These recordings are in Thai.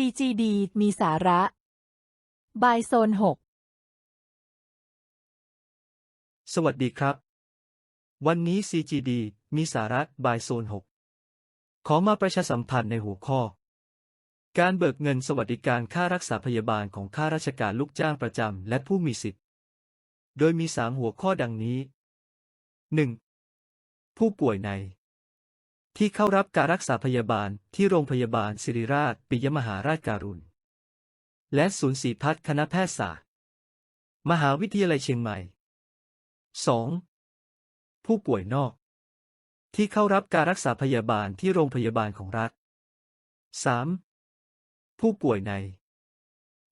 CGD มีสาระบายโซน 6 สวัสดีครับ วันนี้ CGD มีสาระบายโซน 6 ขอมาประชาสัมพันธ์ในหัวข้อ การเบิกเงินสวัสดิการค่ารักษาพยาบาลของข้าราชการลูกจ้างประจำและผู้มีสิทธิ์ โดยมี 3 หัวข้อดังนี้ 1. ผู้ป่วยใน ที่เข้ารับการรักษาพยาบาลที่โรงพยาบาลศิริราช ปิยมหาราชการุณ และศูนย์ศรีพัฒน์คณะแพทยศาสตร์ มหาวิทยาลัยเชียงใหม่ 2. ผู้ป่วยนอก ที่เข้ารับการรักษาพยาบาลที่โรงพยาบาลของรัฐ 3. ผู้ป่วยใน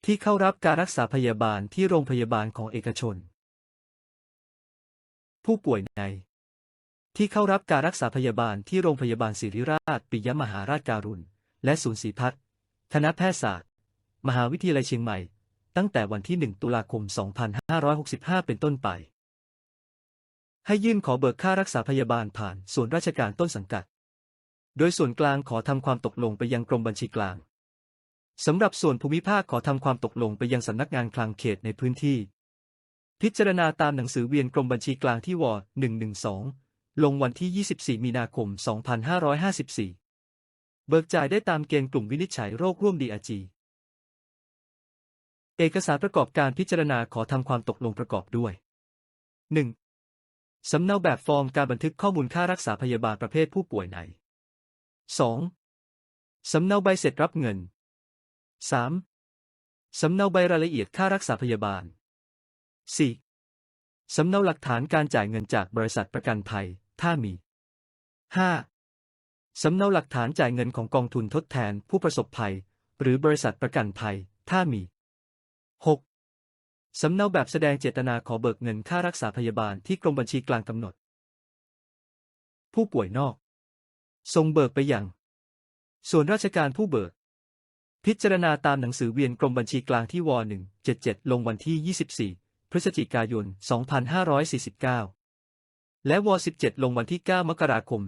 ที่เข้ารับการรักษาพยาบาลที่โรงพยาบาลของเอกชน ผู้ป่วยใน ที่เข้ารับการรักษาพยาบาลที่โรงพยาบาลศิริราช ปิยมหาราชการุณ และศูนย์ศรีพัฒน์คณะแพทยศาสตร์ มหาวิทยาลัยเชียงใหม่ ตั้งแต่วันที่ 1 ตุลาคม 2565 เป็นต้นไป ให้ยื่นขอเบิกค่ารักษาพยาบาลผ่านส่วนราชการต้นสังกัด โดยส่วนกลางขอทำความตกลงไปยังกรมบัญชีกลางสำหรับส่วนภูมิภาคขอทำความตกลงไปยังสำนักงานคลังเขตในพื้นที่ พิจารณาตามหนังสือเวียนกรมบัญชีกลางที่ว112 ลงวันที่ 24 มีนาคม 2554 เบิกจ่ายได้ตามเกณฑ์กลุ่มวินิจฉัยโรคร่วม DRG เอกสารประกอบการพิจารณาขอทำความตกลงประกอบด้วย 1. สำเนาแบบฟอร์มการบันทึกข้อมูลค่ารักษาพยาบาลประเภทผู้ป่วยใน 2. สำเนาใบเสร็จรับเงิน 3. สำเนาใบรายละเอียดค่ารักษาพยาบาล 4. สำเนาหลักฐานการจ่ายเงินจากบริษัทประกันภัย ถ้ามี 5. สำเนาหลักฐานจ่ายเงินของกองทุนทดแทนผู้ประสบภัย หรือบริษัทประกันภัย ถ้ามี 6. สำเนาแบบแสดงเจตนาขอเบิกเงินค่ารักษาพยาบาลที่กรมบัญชีกลางกำหนด ผู้ป่วยนอกทรงเบิกไปยัง ส่วนราชการผู้เบิก พิจารณาตามหนังสือเวียนกรมบัญชีกลางที่ว 177 ลงวันที่ 24 พฤศจิกายน 2549 และว17 ลงวันที่ 9 มกราคม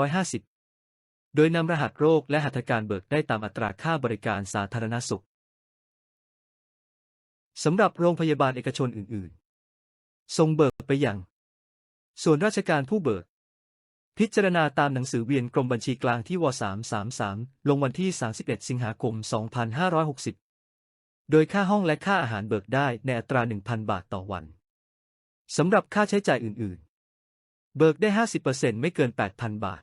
2550 โดยนำรหัสโรคและหัตถการเบิกได้ตามอัตราค่าบริการสาธารณสุข สำหรับโรงพยาบาลเอกชนอื่นๆทรงเบิกไปยัง ส่วนราชการผู้เบิก พิจารณาตามหนังสือเวียนกรมบัญชีกลางที่ว333 ลงวันที่ 31 สิงหาคม 2560 โดยค่าห้องและค่าอาหารเบิกได้ในอัตรา 1,000 บาทต่อวันสำหรับค่าใช้จ่ายอื่น ๆ เบิกได้ 50%ไม่เกิน 8,000 บาท